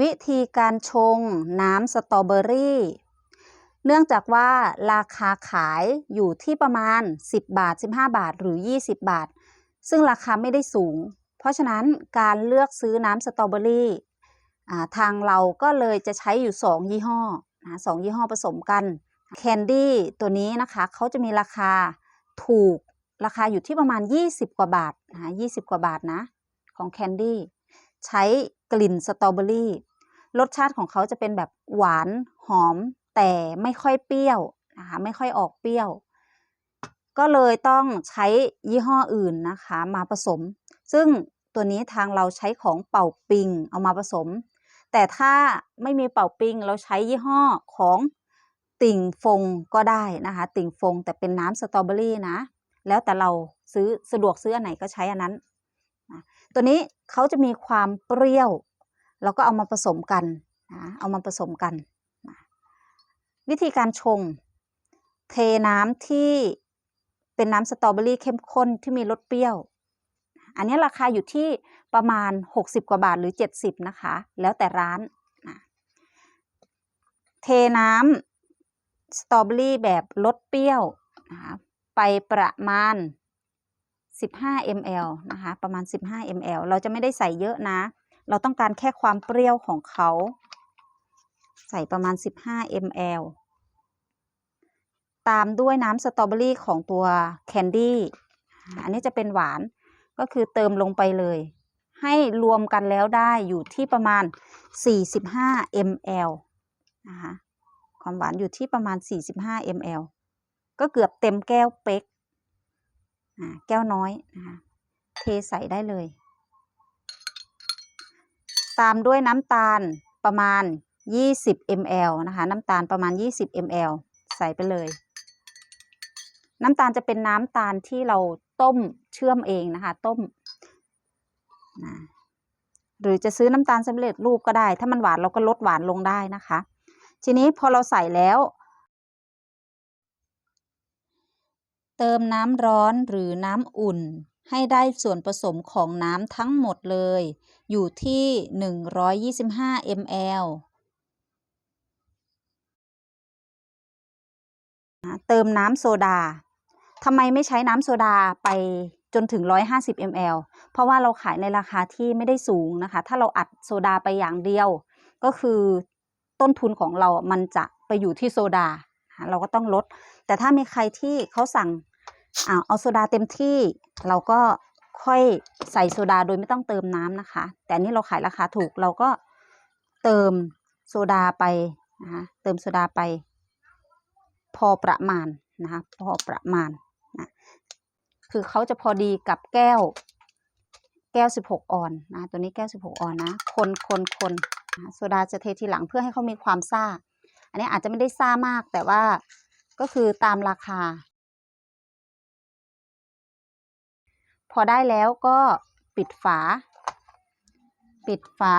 วิธีการชงน้ำสตรอเบอรี่ เนื่องจากว่าราคาขายอยู่ที่ประมาณ 10 บาท 15 บาทหรือ 20 บาท ซึ่งราคาไม่ได้สูง เพราะฉะนั้นการเลือกซื้อน้ำสตรอเบอรี่ทางเราก็เลยจะใช้อยู่ 2 ยี่ห้อนะสองยี่ห้อผสมกันแคนดี้ตัวนี้นะคะเขาจะมีราคาถูกราคาอยู่ที่ประมาณ 20 กว่าบาทนะ20 กว่าบาทนะของแคนดี้ ใช้กลิ่นสตรอเบอรี่รสชาติของเขาจะเป็นแบบหวานหอม แต่ไม่ค่อยเปรี้ยวนะคะไม่ค่อยออกเปรี้ยว ก็เลยต้องใช้ยี่ห้ออื่นนะคะ มาผสม ซึ่งตัวนี้ทางเราใช้ของเป่าปิงเอามาผสม แต่ถ้าไม่มีเป่าปิงเราใช้ยี่ห้อของติ่งฟงก็ได้นะคะ ติ่งฟงแต่เป็นน้ำสตรอเบอรี่นะ แล้วแต่เราซื้อสะดวกซื้ออันไหนก็ใช้อันนั้น นะตัวนี้เขาจะมีความเปรี้ยวเราก็เอามาผสมกันนะเอามาผสมกันนะวิธีการชง เทน้ำที่เป็นน้ำสตรอเบอรี่เข้มข้นที่มีรสเปรี้ยว อันนี้ราคาอยู่ที่ประมาณ 60 กว่าบาทหรือ 70 นะคะ แล้วแต่ร้านนะเทน้ำสตรอเบอรี่แบบรสเปรี้ยวนะไปประมาณ 15 ml นะคะประมาณ 15 ml เราจะไม่ได้ใส่เยอะนะ เราต้องการแค่ความเปรี้ยวของเขา ใส่ประมาณ 15 ml ตามด้วยน้ำสตรอเบอรี่ของตัวแคนดี้อันนี้จะเป็นหวานก็คือเติมลงไปเลย ให้รวมกันแล้วได้อยู่ที่ประมาณ 45 ml นะคะความหวานอยู่ที่ประมาณ 45 ml ก็เกือบเต็มแก้วเป๊ก แก้วน้อยนะคะเทใส่ได้เลย ตามด้วยน้ำตาลประมาณ 20 ml นะคะ น้ำตาลประมาณ 20 ml ใส่ไปเลย น้ำตาลจะเป็นน้ำตาลที่เราต้มเชื่อมเองนะคะ ต้มนะหรือจะซื้อน้ำตาลสำเร็จรูปก็ได้ ถ้ามันหวานเราก็ลดหวานลงได้นะคะ ทีนี้พอเราใส่แล้ว เติมน้ำร้อนหรือน้ำอุ่น ให้ได้ส่วนผสมของน้ำทั้งหมดเลย อยู่ที่ 125 ml เติมน้ำโซดาทำไมไม่ใช้น้ำโซดาไปจนถึง 150 ml เพราะว่าเราขายในราคาที่ไม่ได้สูงนะคะ ถ้าเราอัดโซดาไปอย่างเดียว ก็คือต้นทุนของเรา มันจะไปอยู่ที่โซดา เราก็ต้องลด แต่ถ้ามีใครที่เขาสั่งอาเอาโซดาเต็มที่ เราก็ค่อยใส่โซดาโดยไม่ต้องเติมน้ำนะคะ แต่นนี้เราขายราคาถูกเราก็เติมโซดาไปนะคะเติมโซดาไป พอประมาณนะคะพอประมาณนะคือเขาจะพอดีกับแก้ว แก้ว 16 ออนนะตัวนี้แก้ว 16 ออนนะ คนคนคนนะโซดาจะเททีหลังเพื่อให้เขามีความซ่า อันนี้อาจจะไม่ได้ซ่ามากแต่ว่าก็คือตามราคา พอได้แล้วก็ปิดฝา ปิดฝา